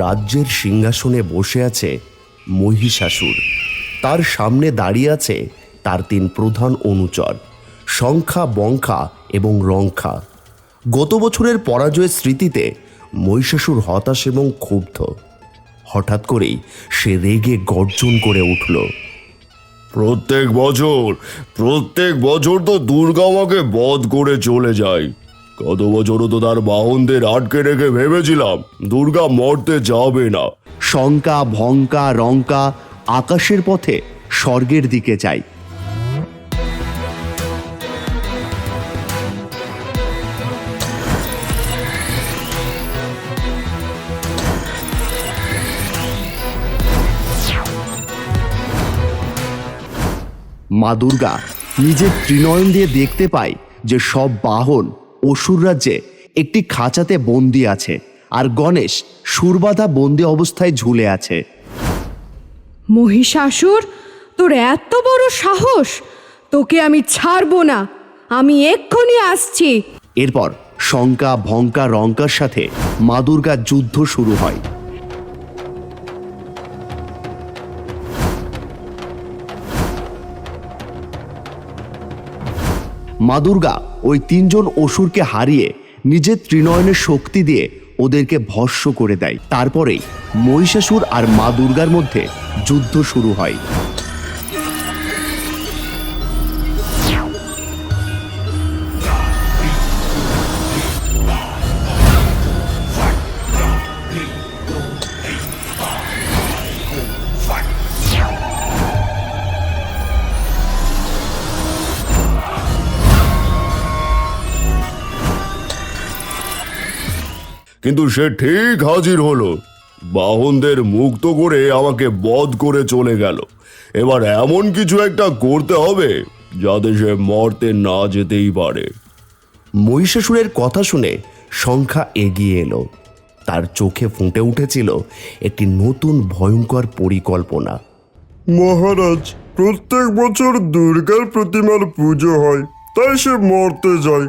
রাজ্যের সিংহাসনে বসে আছে মহিষাসুর। তার সামনে দাঁড়িয়ে আছে তার তিন প্রধান অনুচর, শঙ্খা, বঙ্খা এবং রঙ্খা। গত বছরের পরাজয়ের স্মৃতিতে মহিষাসুর হতাশ এবং ক্ষুব্ধ। হঠাৎ করেই সে রেগে গর্জন করে উঠল, প্রত্যেক বছর প্রত্যেক বছর তো দুর্গা আমাকে বধ করে চলে যায়। গত বছরও তো তার বাহনদের আটকে রেখে ভেবেছিলাম দুর্গা মরতে যাবে না। শঙ্কা, ভঙ্কা, রঙ্কা আকাশের পথে স্বর্গের দিকে যায় মা দুর্গা, নিজের ত্রিনয়ন দিয়ে দেখতে পায় যে সব বাহন অসুর রাজ্যে একটি খাঁচাতে বন্দি আছে আর গণেশ সুরবাধা বন্দি অবস্থায় ঝুলে আছে। মহিষাসুর তোর এত বড় সাহস! তোকে আমি ছাড়বো না। আমি এক্ষুনি আসছি। এরপর শঙ্কা ভঙ্কা রঙ্কার সাথে মা দুর্গার যুদ্ধ শুরু হয়। মা দুর্গা ওই তিনজন অসুরকে হারিয়ে নিজের ত্রিনয়নের শক্তি দিয়ে ওদেরকে ভস্য করে দেয়। তারপরেই মহিষাসুর আর মা দুর্গার মধ্যে যুদ্ধ শুরু হয়। কিন্তু সে ঠিক হাজির হলো। বাহনদের মুক্ত করে আমাকে বধ করে চলে গেল। এবার এমন কিছু একটা করতে হবে যাতে সে মরতে না যেতেই পারে। মহিষাসুরের কথা শুনে সংখ্যা এগিয়ে এলো। তার চোখে ফুটে উঠেছিল একটি নতুন ভয়ঙ্কর পরিকল্পনা। মহারাজ প্রত্যেক বছর দুর্গার প্রতিমার পুজো হয়। তাই সে মরতে যায়।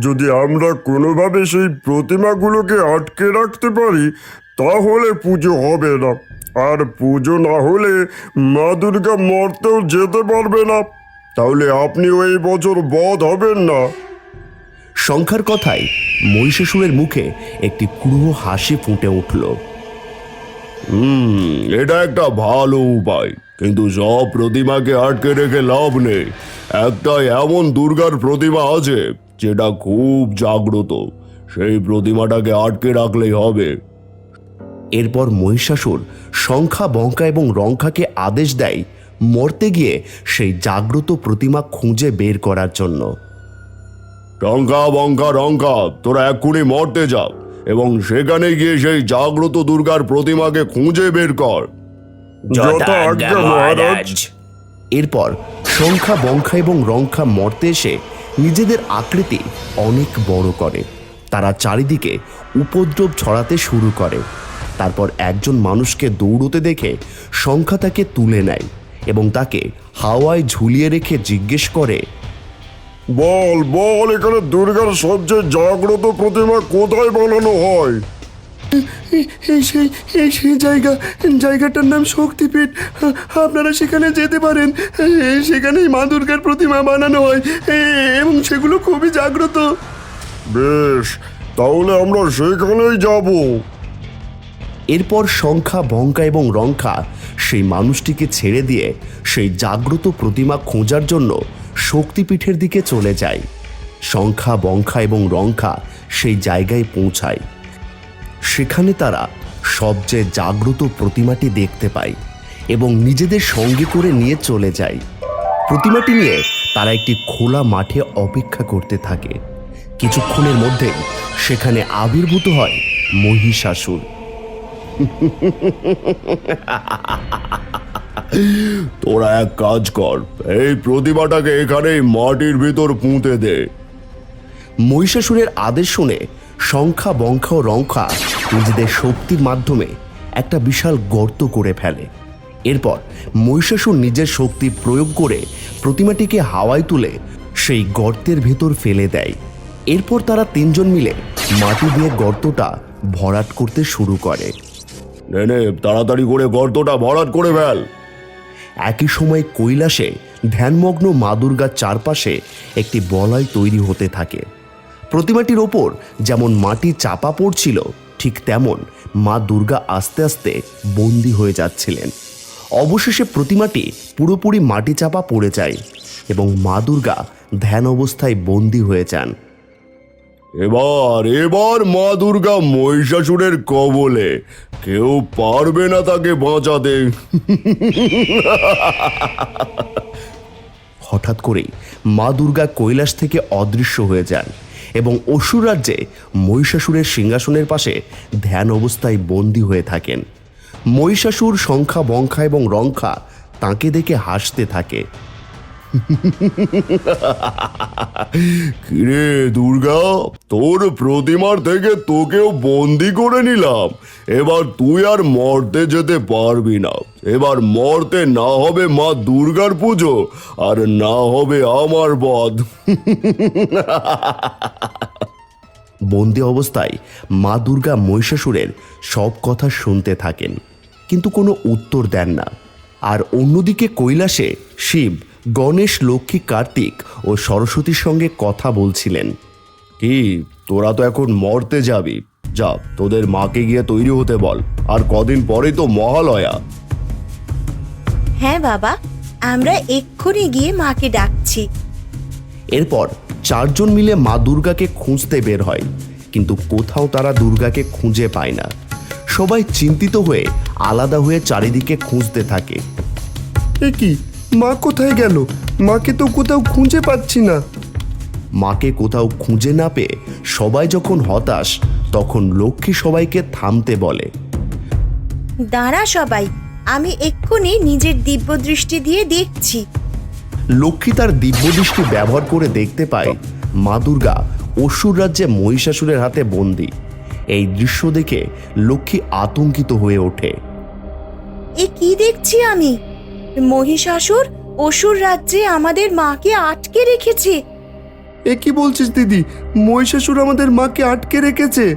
যদি আমরা কোনোভাবে সেই প্রতিমাগুলোকে আটকে রাখতে পারি তাহলে পুজো হবে না। আর পুজো না হলে মা দুর্গা মরতেও যেতে পারবে না। তাহলে আপনিও এই বছর বধ হবেন না। সংখ্যার কথায় মহিষাসুরের মুখে একটি ক্রুহ হাসি ফুটে উঠল। হুম এটা একটা ভালো উপায়। কিন্তু সব প্রতিমাকে আটকে রেখে লাভ নেই। একটা এমন দুর্গার প্রতিমা আছে যেটা খুব জাগ্রত। সেই প্রতিমাটাকে আটকে রাখলেই হবে। এরপর মহিষাসুর সংখ্যা বঙ্কা এবং রঙ্কাকে আদেশ দেয় মরতে গিয়ে সেই জাগ্রত প্রতিমা খুঁজে বের করার জন্য। টঙ্কা বঙ্কা রঙ্কা তোরা এক্ষুনি মরতে যাও এবং সেখানে গিয়ে সেই জাগ্রত দুর্গার প্রতিমাকে খুঁজে বের কর। এরপর সংখ্যা বঙ্খা এবং রঙ্কা মর্তে এসে নিজেদের আকৃতি অনেক বড় করে। তারা চারিদিকে উপদ্রব ছড়াতে শুরু করে। তারপর একজন মানুষকে দৌড়তে দেখে সংখ্যা তাকে তুলে নেয় এবং তাকে হাওয়ায় ঝুলিয়ে রেখে জিজ্ঞেস করে বল বল এখানে দুর্গার সবচেয়ে জাগ্রত প্রতিমা কোথায় বানানো হয়? এই সেই এই সেই জায়গা জায়গাটার নাম শক্তিপীঠ। আপনারা সেখানে যেতে পারেন। সেখানেই মা দুর্গার প্রতিমা বানানো হয়। এবং সেগুলো খুবই জাগ্রত। বেশ তাহলে আমরা সেখানেই যাব। এরপর সংখ্যা বঙ্কা এবং রঙ্কা সেই মানুষটিকে ছেড়ে দিয়ে সেই জাগ্রত প্রতিমা খোঁজার জন্য শক্তিপীঠের দিকে চলে যায়। সংখ্যা বঙ্কা এবং রঙ্কা সেই জায়গায় পৌঁছায়। সেখানে তারা সবচেয়ে জাগ্রত প্রতিমাটি দেখতে পায় এবং নিজেদের সঙ্গে করে নিয়ে চলে যায়। প্রতিমাটি নিয়ে তারা একটি খোলা মাঠে অপেক্ষা করতে থাকে। কিছুক্ষণের মধ্যে সেখানে আবির্ভূত হয় মহিষাসুর। তোরা এক কাজ কর এই প্রতিমাটাকে এখানেই মাটির ভিতর পুঁতে দে। মহিষাসুরের আদেশ শুনে সংখ্যা বঙ্খা ও রঙ্খা নিজেদের শক্তির মাধ্যমে একটা বিশাল গর্ত করে ফেলে। এরপর মহিষাসুর নিজের শক্তি প্রয়োগ করে প্রতিমাটিকে হাওয়ায় তুলে সেই গর্তের ভেতর ফেলে দেয়। এরপর তারা তিনজন মিলে মাটি দিয়ে গর্তটা ভরাট করতে শুরু করে। তাড়াতাড়ি করে গর্তটা ভরাট করে ফেল। একই সময় কৈলাসে ধ্যানমগ্ন মা দুর্গার চারপাশে একটি বলয় তৈরি হতে থাকে। প্রতিমাটির ওপর যেমন মাটি চাপা পড়ছিল ঠিক তেমন মা দুর্গা আস্তে আস্তে বন্দি হয়ে যাচ্ছিলেন। অবশেষে প্রতিমাটি পুরোপুরি মাটি চাপা পড়ে যায় এবং মা দুর্গা ধ্যান অবস্থায় বন্দি হয়ে যান। এবার এবার মা দুর্গা মহিষাসুরের কবলে। কেউ পারবে না তাকে বাঁচাতে। হঠাৎ করেই মা দুর্গা কৈলাস থেকে অদৃশ্য হয়ে যান। এবং অসুর রাজ্যে মহিষাসুরের সিংহাসনের পাশে ধ্যান অবস্থায় বন্দী হয়ে থাকেন। মহিষাসুর সংখ্যা বংখা এবং রংখা তাঁকে দেখে হাসতে থাকে। কিরে, দুর্গা, তোর প্রতিমার থেকে তোকেও বন্দি করে নিলাম। এবার তুই আর মর্তে যেতে পারবি না। এবার মর্তে না হবে মা দুর্গার পুজো, আর না হবে আমার বধ। বন্দি অবস্থায় মা দুর্গা মহিষাসুরের সব কথা শুনতে থাকেন, কিন্তু কোনো উত্তর দেন না। আর অন্যদিকে কৈলাসে শিব গণেশ লক্ষ্মী কার্তিক ও সরস্বতীর সঙ্গে কথা বলছিলেন। কি? তোরা তো এখন মর্তে যাবি। যা তোদের মাকে গিয়ে তৈরি হতে বল। আর কদিন পরেই তো মহালয়া। হ্যাঁ বাবা আমরা এক্ষুনি গিয়ে মাকে ডাকছি। এরপর চারজন মিলে মা দুর্গাকে খুঁজতে বের হয় কিন্তু কোথাও তারা দুর্গাকে খুঁজে পায় না। সবাই চিন্তিত হয়ে আলাদা হয়ে চারিদিকে খুঁজতে থাকে। এ কি? মা কোথায় গেল? মাকে তো কোথাও খুঁজে পাচ্ছি না। মাকে কোথাও খুঁজে না পেয়ে সবাই যখন হতাশ তখন লক্ষ্মী সবাইকে থামতে বলে। দাঁড়া সবাই আমি এক্ষুনি নিজের দিব্য দৃষ্টি দিয়ে দেখছি। লক্ষ্মী তার দিব্যদৃষ্টি ব্যবহার করে দেখতে পায় মা দুর্গা অসুর রাজ্যে মহিষাসুরের হাতে বন্দি। এই দৃশ্য দেখে লক্ষ্মী আতঙ্কিত হয়ে ওঠে। এ কি দেখছি আমি? মহিষাসুর অসুর রাজ্যে আমাদের মাকে আটকে রেখেছে। এ কি বলছিস দিদি? মহিষাসুর আমাদের মাকে আটকে রেখেছে।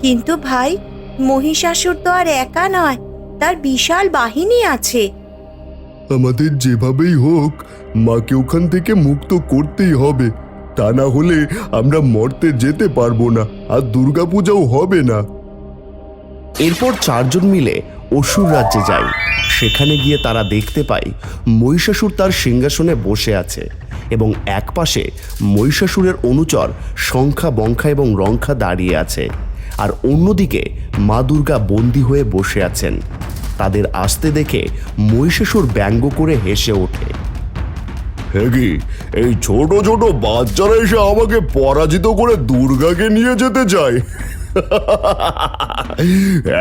কিন্তু ভাই মহিষাসুর তো আর একা নয় তার বিশাল বাহিনী আছে। আমাদের যেভাবেই হোক মাকে ওখান থেকে মুক্ত করতেই হবে। তা না হলে আমরা মর্তে যেতে পারব না আর দুর্গাপূজাও হবে না। এরপর চারজন মিলে অসুর রাজ্যে যায় সেখানে গিয়ে তারা দেখতে পায় মহিষাসুর তার সিংহাসনে বসে আছে এবং একপাশে মহিষাসুরের অনুচর সংখ্যা বংখা এবং রংখা দাঁড়িয়ে আছে আর অন্যদিকে মা দুর্গা বন্দী হয়ে বসে আছেন। তাদের আসতে দেখে মহিষাসুর ব্যঙ্গ করে হেসে ওঠে। হে কি, এই ছোট ছোট বাচ্চারা এসে আমাকে পরাজিত করে দুর্গাকে নিয়ে যেতে চায়?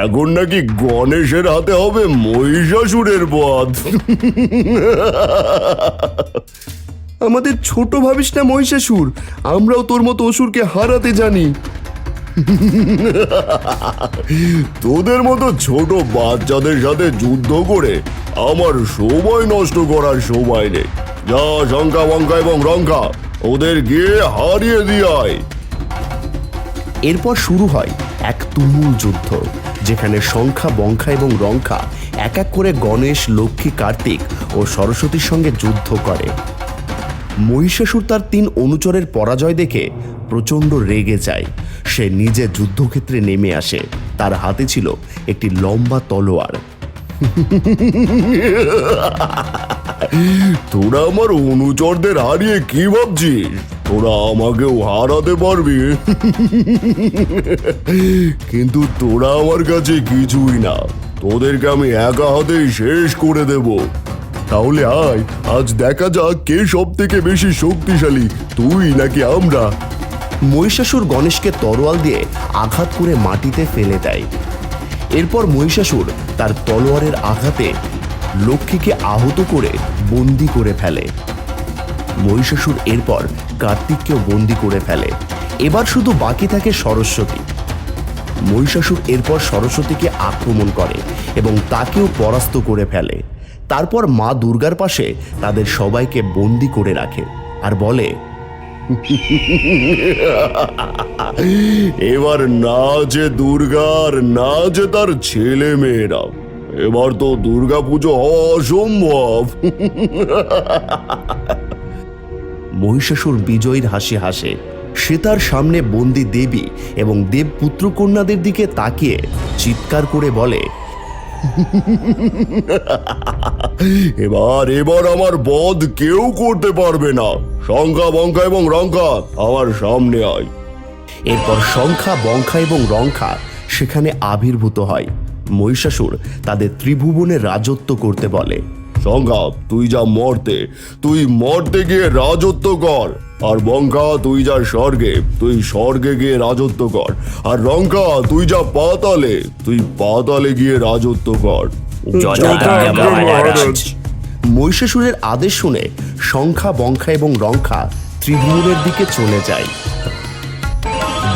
এখন নাকি গণেশের হাতে হবে মহিষাসুরের বধ। আমাদের ছোট ভাবিস না মহিষাসুর আমরাও তোর মতো অসুরকে হারাতে জানি। তোদের মতো ছোট বাচ্চাদের সাথে যুদ্ধ করে আমার সময় নষ্ট করার সময় নেই। যা শঙ্কা বঙ্কা এবং রঙ্কা ওদের গিয়ে হারিয়ে দিয়ায় এরপর শুরু হয় এক তুমুল যুদ্ধ, যেখানে সংখ্যা, বংখা এবং রংখা এক এক করে গণেশ, লক্ষ্মী, কার্তিক ও সরস্বতীর সঙ্গে যুদ্ধ করে। মহিষাসুর তার তিন অনুচরের পরাজয় দেখে প্রচণ্ড রেগে যায়। সে নিজে যুদ্ধক্ষেত্রে নেমে আসে। তার হাতে ছিল একটি লম্বা তলোয়ার। তোরা আমার অনুচরদের হারিয়ে কি ভাবছিস? তোরা আমাকেও হারাতে পারবি। কিন্তু তোরা আমার কাছে কিছুই না। তোদেরকে আমি একা হাতেই শেষ করে দেব। তাহলে আয়, আজ দেখা যাক কে সব থেকে বেশি শক্তিশালী। তুই নাকি আমরা? মহিষাসুর গণেশকে তরোয়াল দিয়ে আঘাত করে মাটিতে ফেলে দেয়। এরপর মহিষাসুর তার তলোয়ারের আঘাতে লক্ষ্মীকে আহত করে বন্দি করে ফেলে। মহিষাসুর এরপর কার্তিককেও বন্দি করে ফেলে। এবার শুধু বাকি থাকে সরস্বতী। মহিষাসুর এরপর সরস্বতীকে আক্রমণ করে এবং তাকেও পরাস্ত করে ফেলে। তারপর মা দুর্গার পাশে তাদের সবাইকে বন্দি করে রাখে আর বলে, এবার না যে দুর্গার, না যে তার ছেলে মেয়েরা এবার তো দুর্গা পুজো হওয়া অসম্ভব। মহিষাসুর বিজয়ীর হাসি হাসে। সে তার সামনে বন্দি দেবী এবং দেবপুত্র কন্যাদের দিকে তাকিয়ে চিৎকার করে বলে, এবার এবার আমার বধ কেউ করতে পারবে না। সংখ্যা বঙ্কা এবং রঙ্কা আমার সামনে আয়। এরপর সংখ্যা বংখা এবং রংখা সেখানে আবির্ভূত হয়। মহিষাসুর তাদের ত্রিভুবনে রাজত্ব করতে বলে। সংজ্ঞা তুই যা মর্তে তুই মর্তে গিয়ে রাজত্ব কর। আর বঙ্কা তুই যা স্বর্গে তুই স্বর্গে গিয়ে রাজত্ব কর। আর রঙ্কা তুই যা পাতালে তুই পাতালে গিয়ে রাজত্ব কর। মহিষাসুরের আদেশ শুনে সংখ্যা বংখা এবং রঙ্খা ত্রিভুবনের দিকে চলে যায়।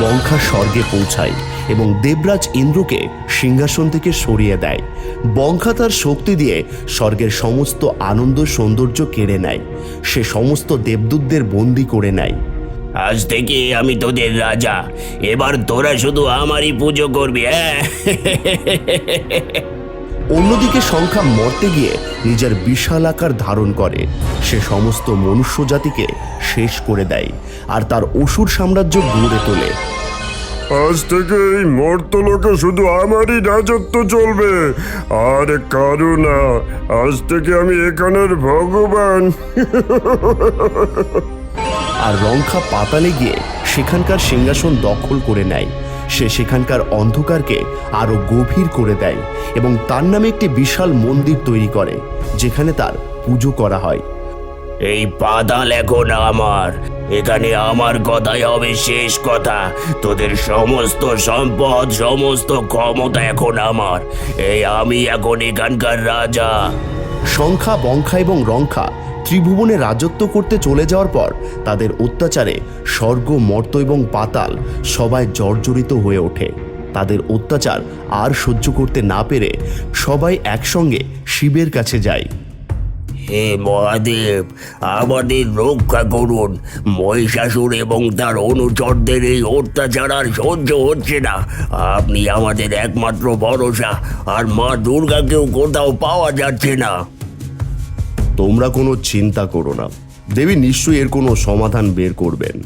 বংখা স্বর্গে পৌঁছায়। এবং দেবরাজ ইন্দ্রকে সিংহাসন থেকে সরিয়ে দেয়। বংখা তার শক্তি দিয়ে স্বর্গের সমস্ত আনন্দ সৌন্দর্য কেড়ে নেয়। সে সমস্ত দেবদূতদের বন্দি করে নেয়। আজ থেকে আমি তোদের রাজা। এবার তোরা শুধু আমারই পুজো করবি হ্যাঁ অন্যদিকে সংখ্যা মরতে গিয়ে নিজের বিশাল আকার ধারণ করে। সে সমস্ত মনুষ্য জাতিকে শেষ করে দেয় আর তার অসুর সাম্রাজ্য গড়ে তোলে। আজ থেকে এই মর্তলোকে শুধু আমারই রাজত্ব চলবে। আর কারও না। আজ থেকে আমি এখানের ভগবান। আর রংখা পাতালে গিয়ে সেখানকার সিংহাসন দখল করে নেয়। সে সেখানকার অন্ধকারকে আরও গভীর করে দেয় এবং তার নামে একটি বিশাল মন্দির তৈরি করে, যেখানে তার পুজো করা হয়। এই পাতাল এখন আমার। এখানে আমার কথাই হবে শেষ কথা। তোদের সমস্ত সম্পদ, সমস্ত ক্ষমতা এখন আমার। এই আমি এখন এখানকার রাজা। সংখ্যা বংখা এবং রংখা ত্রিভুবনে রাজত্ব করতে চলে যাওয়ার পর তাদের অত্যাচারে স্বর্গ, মর্ত এবং পাতাল সবাই জর্জরিত হয়ে ওঠে। তাদের অত্যাচার আর সহ্য করতে না পেরে সবাই একসঙ্গে শিবের কাছে যায়। হে মহাদেব, আমাদের রক্ষা করুন। মহিষাসুর এবং তার অনুচরদের এই অত্যাচার আর সহ্য হচ্ছে না। আপনি আমাদের একমাত্র ভরসা, আর মা দুর্গাকেও কোথাও পাওয়া যাচ্ছে না। তোমরা কোনো চিন্তা করো না। দেবী নিশ্চয়ই এর কোনো সমাধান বের করবেন।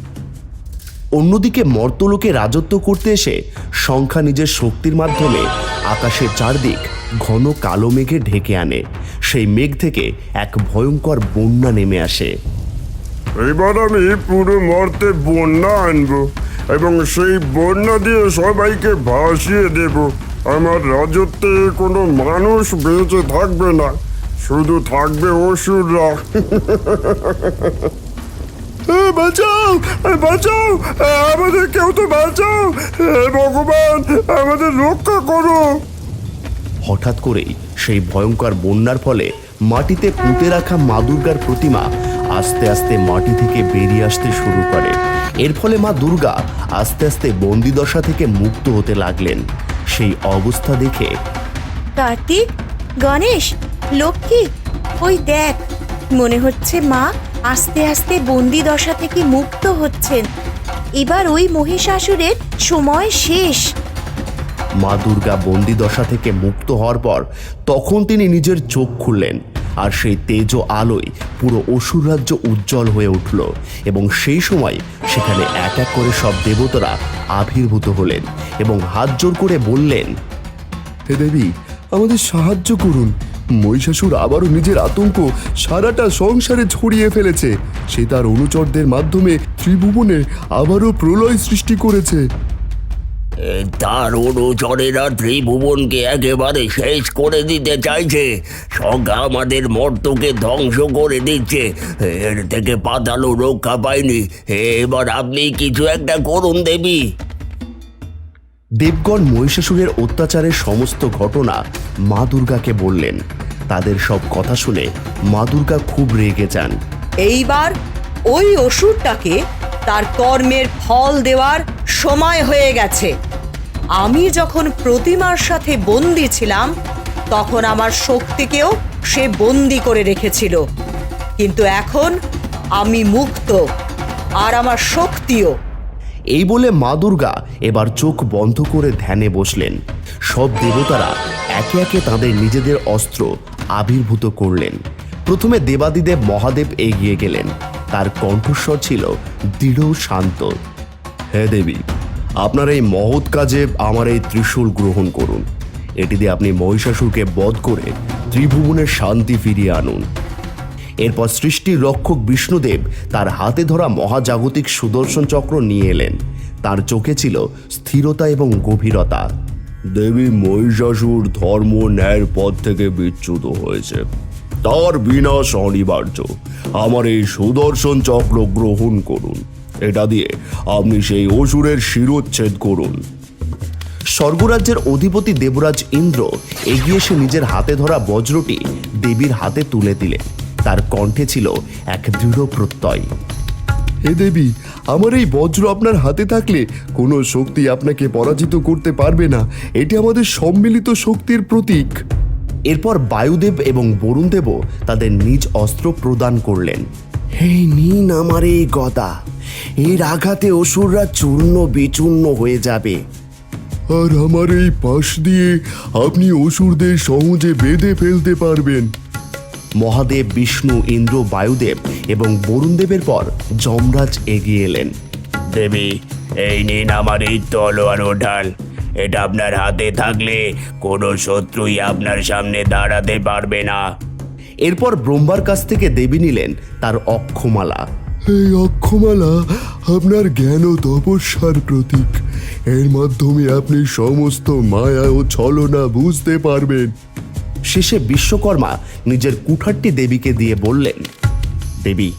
অন্যদিকে মর্তলোকে রাজত্ব করতে এসে সংখ্যা নিজের শক্তির মাধ্যমে আকাশের চারদিক ঘন কালো মেঘে ঢেকে আনে। সেই মেঘ থেকে এক ভয়ঙ্কর বন্যা নেমে আসে। এবার আমি পুরো মর্তে বন্যা আনব এবং সেই বন্যা দিয়ে সবাইকে ভাসিয়ে দেব। আমার রাজত্বে কোনো মানুষ বেঁচে থাকবে না শুধু থাকবে অসুররা। বাঁচাও বাঁচাও আমাদের কেউ তো বাঁচাও হে ভগবান আমাদের রক্ষা করো। হঠাৎ করেই সেই ভয়ঙ্কর বন্যার ফলে মাটিতে পুঁতে রাখা মা দুর্গার প্রতিমা আস্তে আস্তে মাটি থেকে বেরিয়ে আসতে শুরু করে। এর ফলে মা দুর্গা আস্তে আস্তে বন্দিদশা থেকে মুক্ত হতে লাগলেন। সেই অবস্থা দেখে কার্তিক, গণেশ, লক্ষ্মী, ওই দেখ, মনে হচ্ছে মা আস্তে আস্তে বন্দি দশা থেকে মুক্ত হচ্ছেন। এবার ওই মহিষাসুরের সময় শেষ। মা দুর্গা বন্দিদশা থেকে মুক্ত হওয়ার পর তখন তিনি নিজের চোখ খুললেন আর সেই তেজ ও আলোয় পুরো অসুর রাজ্য উজ্জ্বল হয়ে উঠল এবং সেই সময় সেখানে এক এক করে সব দেবতারা আবির্ভূত হলেন এবং হাত জোর করে বললেন, হে দেবী, আমাদের সাহায্য করুন। মহিষাসুর আবারও নিজের আতঙ্ক সারাটা সংসারে ছড়িয়ে ফেলেছে। সে তার অনুচরদের মাধ্যমে ত্রিভুবনে আবারও প্রলয় সৃষ্টি করেছে। তার অনুচরেরা ত্রিভুবনকে একেবারে শেষ করে দিতে চাইছে। সংখ্যা আমাদের মর্তকে ধ্বংস করে দিচ্ছে। এর থেকে পাতালো রক্ষা পায়নি এবার আপনি কিছু একটা করুন দেবী। দেবগণ মহিষাসুরের অত্যাচারের সমস্ত ঘটনা মা দুর্গাকে বললেন। তাদের সব কথা শুনে মা দুর্গা খুব রেগে যান। এইবার ওই অসুরটাকে তার কর্মের ফল দেওয়ার সময় হয়ে গেছে। আমি যখন প্রতিমার সাথে বন্দি ছিলাম, তখন আমার শক্তিকেও সে বন্দি করে রেখেছিল। কিন্তু এখন আমি মুক্ত আর আমার শক্তিও। এই বলে মা দুর্গা এবার চোখ বন্ধ করে ধ্যানে বসলেন। সব দেবতারা একে একে তাদের নিজেদের অস্ত্র আবির্ভূত করলেন। প্রথমে দেবাদিদেব মহাদেব এগিয়ে গেলেন। তার কণ্ঠস্বর ছিল দৃঢ় শান্ত। হে দেবী, আপনার এই মহৎ কাজে আমার এই ত্রিশূল গ্রহণ করুন। এটি দিয়ে আপনি মহিষাসুরকে বধ করে ত্রিভুবনের শান্তি ফিরিয়ে আনুন। এরপর সৃষ্টির রক্ষক বিষ্ণুদেব তার হাতে ধরা মহাজাগতিক সুদর্শন চক্র নিয়ে এলেন। তার চোখে ছিল স্থিরতা এবং গভীরতা। দেবী মহিষাসুর ধর্ম ন্যায়ের পথ থেকে বিচ্যুত হয়েছে। তার বিনাশ অনিবার্য। আমার এই সুদর্শন চক্র গ্রহণ করুন। এটা দিয়ে আপনি সেই অসুরের শিরোচ্ছেদ করুন। স্বর্গরাজ্যের অধিপতি দেবরাজ ইন্দ্র এগিয়ে এসে নিজের হাতে ধরা বজ্রটি দেবীর হাতে তুলে দিলেন। তার কণ্ঠে ছিল এক দৃঢ় প্রত্যয়। হে দেবী, আমার এই বজ্র আপনার হাতে থাকলে কোনো শক্তি আপনাকে পরাজিত করতে পারবে না। এটি আমাদের সম্মিলিত শক্তির প্রতীক। এরপর বায়ুদেব এবং বরুণদেবও তাদের নিজ অস্ত্র প্রদান করলেন। হে নিন আমার এই গদা এর আঘাতে অসুররা চূর্ণ বিচূর্ণ হয়ে যাবে। আর আমার এই পাশ দিয়ে আপনি অসুরদের সহজে বেঁধে ফেলতে পারবেন। মহাদেব বিষ্ণু ইন্দ্র বায়ুদেব এবং বরুণদেবের পর যমরাজ এগিয়ে এলেন। দেবী এই নিন আমার এই তলোয়ার ও ঢাল এটা আপনার হাতে থাকলে কোনো শত্রুই আপনার সামনে দাঁড়াতে পারবে না। এরপর ব্রহ্মার কাছ থেকে দেবী নিলেন তার অক্ষমালা। এই অক্ষমালা আপনার জ্ঞান ও তপস্যার প্রতীক। এর মাধ্যমে আপনি সমস্ত মায়া ও ছলনা বুঝতে পারবেন। শেষে বিশ্বকর্মা নিজের কুঠারটি দেবীকে দিয়ে বললেন দেবী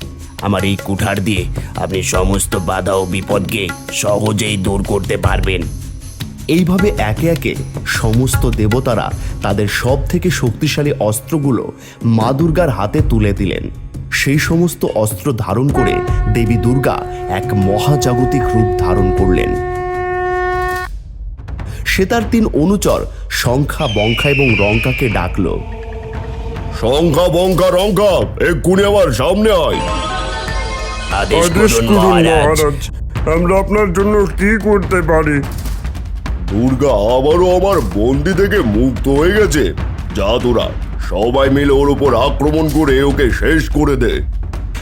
আমার এই কুঠার দিয়ে আপনি সমস্ত বাধা ও বিপদকে সহজেই দূর করতে পারবেন। এইভাবে একে একে সমস্ত দেবতারা তাদের সব থেকে শক্তিশালী অস্ত্রগুলো মা দুর্গার হাতে তুলে দিলেন। সেই সমস্ত অস্ত্র ধারণ করে দেবী দুর্গা এক মহাজাগতিক রূপ ধারণ করলেন। সে তার তিন অনুচর সংখ্যা বংখা এবং রঙ্কাকে ডাকলো। সংখ্যা বঙ্কা রঙ্কা এক্ষুনি আমার সামনে আদেশ করুন মহারাজ। আমরা আপনার জন্য কি করতে পারি? দুর্গা আবারও আমার বন্দি থেকে মুক্ত হয়ে গেছে। যা তোরা সবাই মিলে ওর উপর আক্রমণ করে ওকে শেষ করে দে।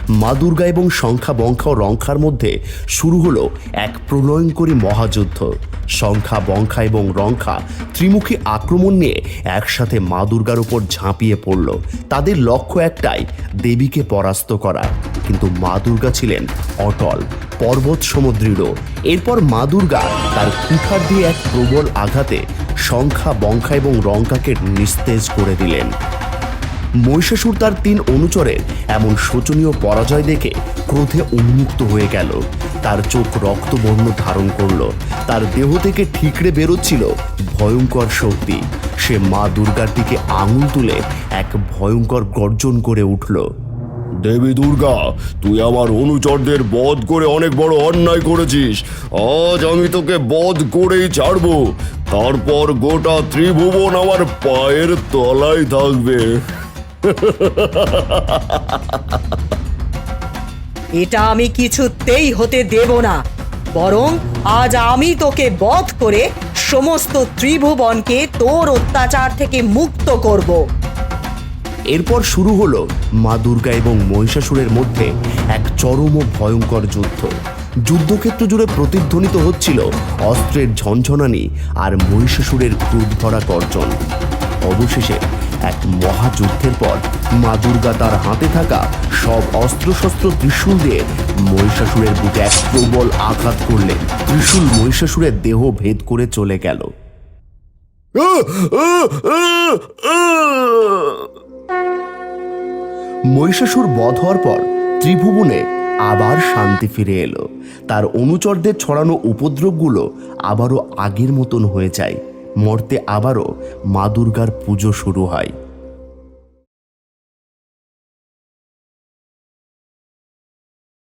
মা দুর্গা এবং সংখ্যা বংখা ও রংখার মধ্যে শুরু হলো এক প্রলয়ঙ্করী মহাযুদ্ধ। সংখ্যা বংখা এবং রংখা ত্রিমুখী আক্রমণ নিয়ে একসাথে মা দুর্গার উপর ঝাঁপিয়ে পড়ল। তাদের লক্ষ্য একটাই, দেবীকে পরাস্ত করা। কিন্তু মা দুর্গা ছিলেন অটল পর্বত সমদৃঢ় এরপর মা দুর্গা তার কুঠার দিয়ে এক প্রবল আঘাতে সংখ্যা বংখা এবং রংকাকে নিস্তেজ করে দিলেন। মহিষাসুর তার তিন অনুচরের এমন শোচনীয় পরাজয় দেখে ক্রোধে উন্মুক্ত হয়ে গেল। তার চোখ রক্তবর্ণ ধারণ করল। তার দেহ থেকে ঠিকরে বেরোচ্ছিল ভয়ঙ্কর শক্তি। সে মা দুর্গার দিকে আঙুল তুলে এক ভয়ঙ্কর গর্জন করে উঠল, দেবী দুর্গা, তুই আমার অনুচরদের বধ করে অনেক বড় অন্যায় করেছিস। আজ আমি তোকে বধ করেই ছাড়বো। তারপর গোটা ত্রিভুবন আমার পায়ের তলায় থাকবে। এটা আমি কিছুতেই হতে দেব না, বরং আজ আমি তোকে বধ করে সমস্ত ত্রিভুবনকে তোর অত্যাচার থেকে মুক্ত করব। এরপর শুরু হলো মা দুর্গা এবং মহিষাসুরের মধ্যে এক চরম ও ভয়ঙ্কর যুদ্ধ। যুদ্ধক্ষেত্র জুড়ে প্রতিধ্বনিত হচ্ছিল অস্ত্রের ঝনঝনানি আর মহিষাসুরের ক্রোধ ভরা গর্জন। অবশেষে এক মহাযুদ্ধের পর মা দুর্গা তার হাতে থাকা সব অস্ত্রশস্ত্র ত্রিশূল দিয়ে মহিষাসুরের বুকে এক প্রবল আঘাত করলেন ত্রিশূল মহিষাসুরের দেহ ভেদ করে চলে গেল। মহিষাসুর বধ হওয়ার পর ত্রিভুবনে আবার শান্তি ফিরে এলো। তার অনুচরদের ছড়ানো উপদ্রবগুলো আবারও আগের মতন হয়ে যায়। মর্তে আবারও মা দুর্গার পুজো শুরু হয়।